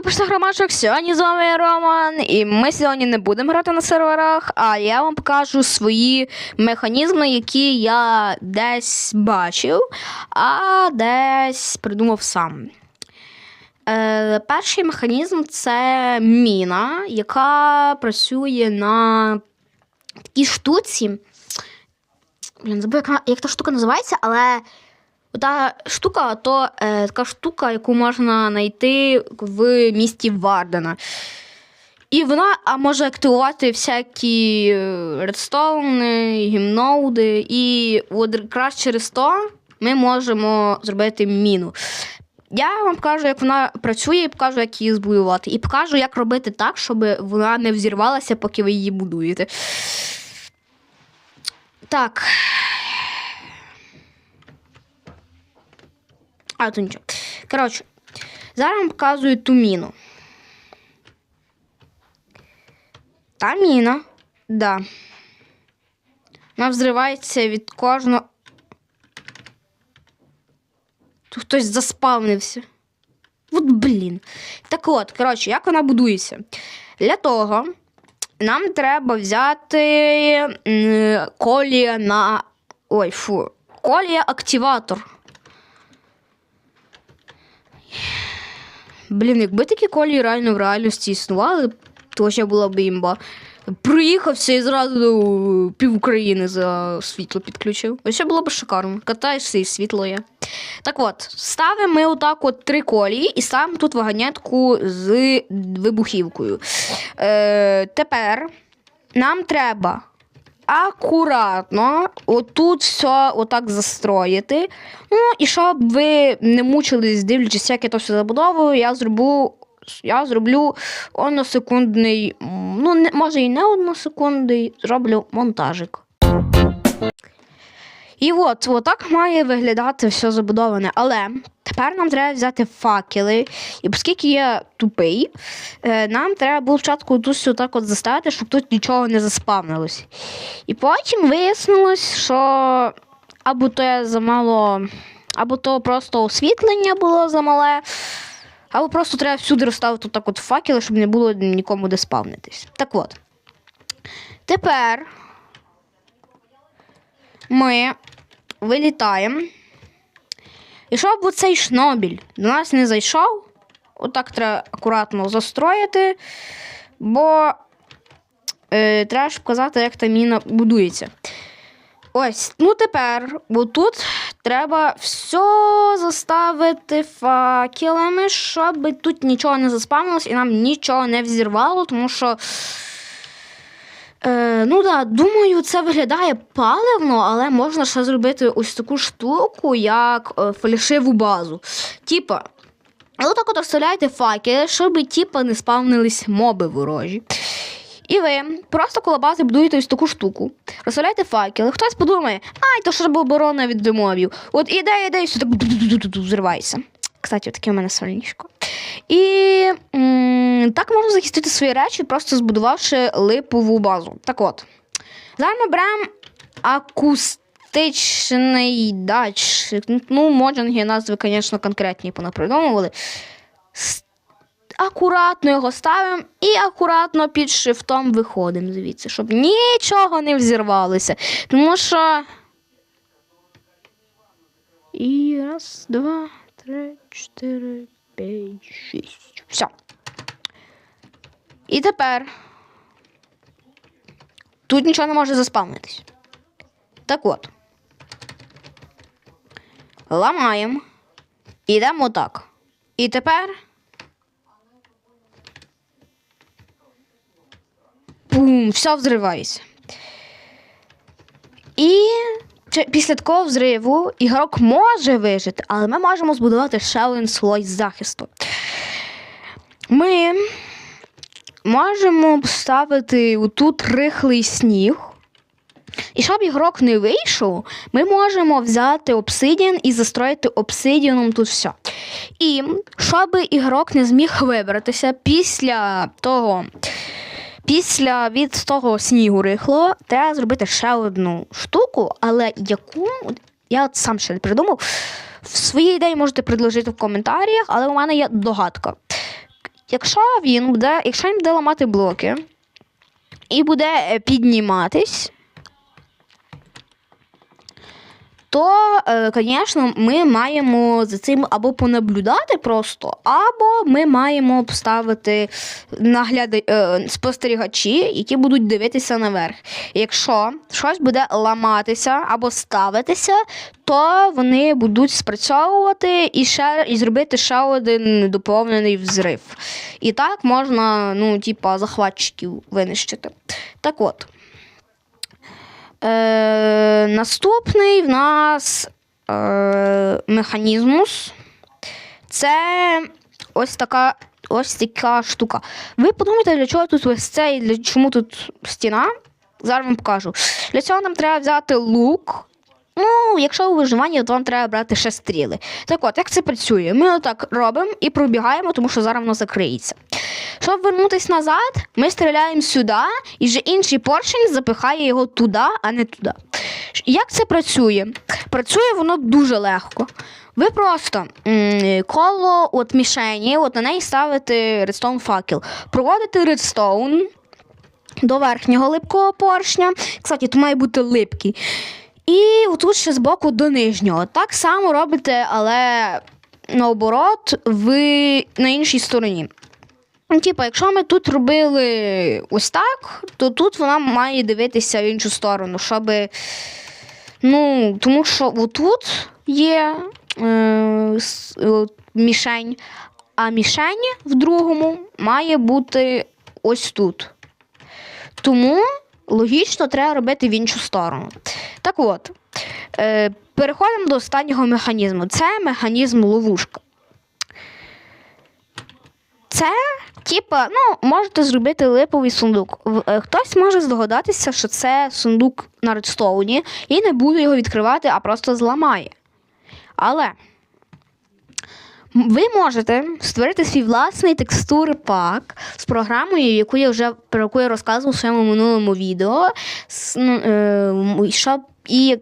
запишемо громадчик. Сьогодні з вами Роман, і ми сьогодні не будемо грати на серверах, а я вам покажу свої механізми, які я десь бачив, а десь придумав сам. Е, перший механізм це міна, яка працює на такій штуці. Блін, забув, як, як та штука називається, але та штука то е, така штука, яку можна знайти в місті Вардена. І вона а, може активувати всякі е, редстоуни, гімноуди. І от якраз через то ми можемо зробити міну. Я вам покажу, як вона працює, і покажу, як її збудувати. І покажу, як робити так, щоб вона не взірвалася, поки ви її будуєте. Так. А, то нічого. Коротше, зараз вам показую ту міну. Та міна, да. Вона взривається від кожного. Тут хтось заспавнився. От блін. Так от, коротше, як вона будується? Для того нам треба взяти колія на. Ой, фу. Колія активатор. Блін, якби такі колії реально в реальності існували, то ще була б імба. Приїхався і зразу пів України за світло підключив. Ось було б шикарно. Катаєшся і світло є. Так от, ставимо ми отак от три колії і ставимо тут вагонетку з вибухівкою. Е, тепер нам треба акуратно отут все отак застроїти. Ну, і щоб ви не мучились, дивлячись, як я то все забудовую, я зроблю. Я зроблю односекундний, ну, не, може і не односекундний, зроблю монтажик. І от, отак має виглядати все забудоване. Але тепер нам треба взяти факели. І оскільки я тупий, е, нам треба було спочатку тут все так от заставити, щоб тут нічого не заспавнилось. І потім вияснилось, що або то я замало, або то просто освітлення було замале, або просто треба всюди розставити так от факели, щоб не було нікому де спавнитись. Так от. Тепер ми вилітаємо. І щоб оцей шнобіль до нас не зайшов, отак треба акуратно застроїти, бо е, треба ж показати, як та міна будується. Ось, ну тепер, бо тут треба все заставити факелами, щоб тут нічого не заспавнилось і нам нічого не взірвало, тому що. Е, ну да, думаю, це виглядає паливно, але можна ще зробити ось таку штуку, як е, фальшиву базу. Типа, ви так от вставляєте факели, щоб типа не спавнились моби ворожі. І ви просто коло бази будуєте ось таку штуку, розставляєте факели, хтось подумає, ай, то щоб оборона від димовів. От іде, іде, і все так взривається. Кстати, таке у мене сольничко. І м, так можна захистити свої речі, просто збудувавши липову базу. Так от, зараз ми беремо акустичний датчик. Ну, моджинги назви, звісно, конкретні понапридумували. Акуратно його ставимо і акуратно під шифтом виходимо звідси, щоб нічого не взірвалося. Тому що. І раз, два, три, чотири, п'ять, шість. Все. І тепер тут нічого не може заспавнитись. Так от. Ламаємо. Ідемо так. І тепер. Бум, все взривається. І після такого взриву ігрок може вижити, але ми можемо збудувати ще один слой захисту. Ми можемо поставити тут рихлий сніг. І щоб ігрок не вийшов, ми можемо взяти обсидіан і застроїти обсидіаном тут все. І щоб ігрок не зміг вибратися після того, після від того снігу рихло треба зробити ще одну штуку, але яку я от сам ще не придумав. Свої ідеї можете предложити в коментарях, але у мене є догадка. якщо він буде, якщо він буде ламати блоки і буде е, підніматись, то, звісно, ми маємо за цим або понаблюдати просто, або ми маємо поставити нагляди, е, спостерігачі, які будуть дивитися наверх. Якщо щось буде ламатися або ставитися, то вони будуть спрацьовувати і ще і зробити ще один доповнений взрив. І так можна, ну, типа, захватчиків винищити. Так от. Е, наступний в нас е, механізмус. Це ось така ось така штука. Ви подумайте, для чого тут ось це і для чому тут стіна? Зараз вам покажу. Для цього нам треба взяти лук. Ну, якщо у виживанні, то вам треба брати ще стріли. Так от, як це працює? Ми отак робимо і пробігаємо, тому що зараз воно закриється. Щоб вернутися назад, ми стріляємо сюди, і вже інший поршень запихає його туди, а не туди. Як це працює? Працює воно дуже легко. Ви просто коло от мішені, от на неї ставите редстоун факел, проводите редстоун до верхнього липкого поршня. Кстати, то має бути липкий. І отут ще збоку до нижнього. Так само робите, але наоборот, ви на іншій стороні. Ну, Типа, якщо ми тут робили ось так, то тут вона має дивитися в іншу сторону, щоб. Ну, тому що отут є е, е, мішень, а мішень в другому має бути ось тут. Тому логічно треба робити в іншу сторону. Так от, е, переходимо до останнього механізму. Це механізм ловушка. Це, типа, ну, можете зробити липовий сундук. Е, Хтось може здогадатися, що це сундук на редстоуні і не буде його відкривати, а просто зламає. Але ви можете створити свій власний текстур пак з програмою, яку я вже про яку я розказував у своєму минулому відео. Ну, е, щоб і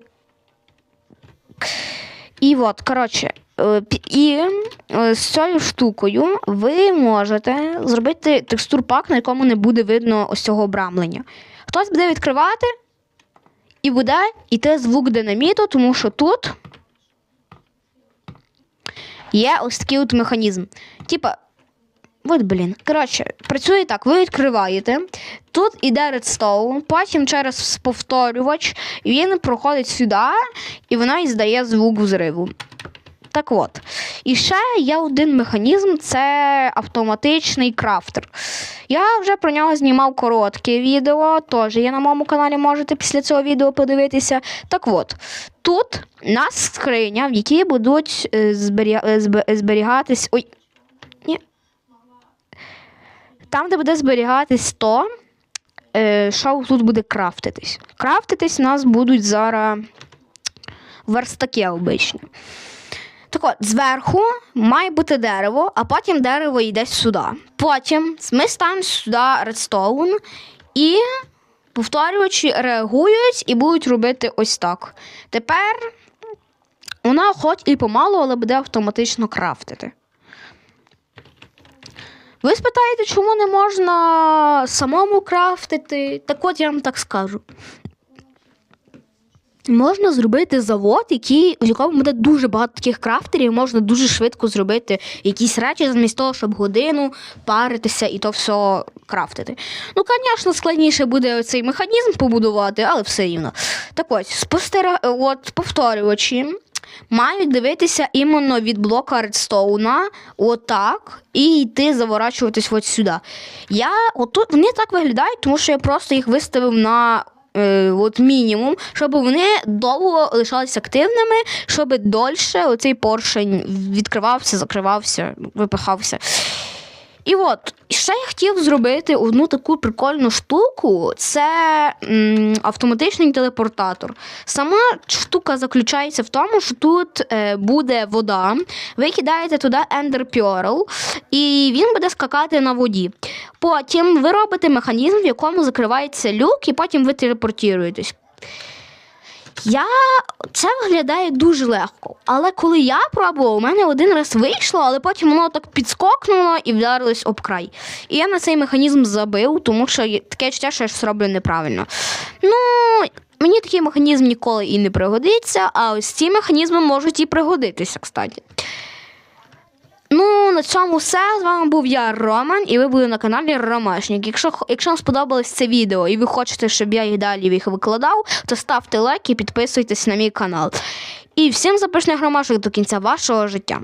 і от, коротше, е, і е, з цією штукою ви можете зробити текстур пак, на якому не буде видно ось цього обрамлення. Хтось буде відкривати, і буде йти звук динаміту, тому що тут є ось такий от механізм. Типа, от, блін. Коротше, працює так: ви відкриваєте, тут іде редстоун, потім через повторювач він проходить сюди, і вона іздає звук взриву. Так от. І ще є один механізм це автоматичний крафтер. Я вже про нього знімав коротке відео, теж є на моєму каналі, можете після цього відео подивитися. Так от, тут у нас скриня, в якій будуть е, зберіга- е, зберігатись. Ой. Ні. Там, де буде зберігатись то, е, що тут буде крафтитись. Крафтитись у нас будуть зараз верстаки обичні. Так от, зверху має бути дерево, а потім дерево йде сюди. Потім ми ставимо сюди редстоун і повторювачі реагують і будуть робити ось так. Тепер вона хоч і помалу, але буде автоматично крафтити. Ви спитаєте, чому не можна самому крафтити? Так от я вам так скажу. Можна зробити завод, який, в якому буде дуже багато таких крафтерів, можна дуже швидко зробити якісь речі, замість того, щоб годину паритися і то все крафтити. Ну, звісно, складніше буде цей механізм побудувати, але все рівно. Так ось, спостера... от, повторювачі мають дивитися іменно від блока редстоуна, отак, і йти заворачуватись от сюди. Я, отут, вони так виглядають, тому що я просто їх виставив на е, от мінімум, щоб вони довго лишалися активними, щоб дольше оцей поршень відкривався, закривався, випихався. І от, ще я хотів зробити одну таку прикольну штуку: це м, автоматичний телепортатор. Сама штука заключається в тому, що тут е, буде вода, ви кидаєте туди Ender Pearl, і він буде скакати на воді. Потім ви робите механізм, в якому закривається люк, і потім ви телепортуєтесь. Я це виглядає дуже легко. Але коли я пробував, у мене один раз вийшло, але потім воно так підскокнуло і вдарилось об край. І я на цей механізм забив, тому що таке чуття, що я щось роблю неправильно. Ну, мені такий механізм ніколи і не пригодиться, а ось ці механізми можуть і пригодитися, кстати. Ну, на цьому все. З вами був я, Роман, і ви були на каналі Ромашник. Якщо, якщо вам сподобалось це відео і ви хочете, щоб я їх далі їх викладав, то ставте лайк і підписуйтесь на мій канал. І всім запишних ромашок до кінця вашого життя.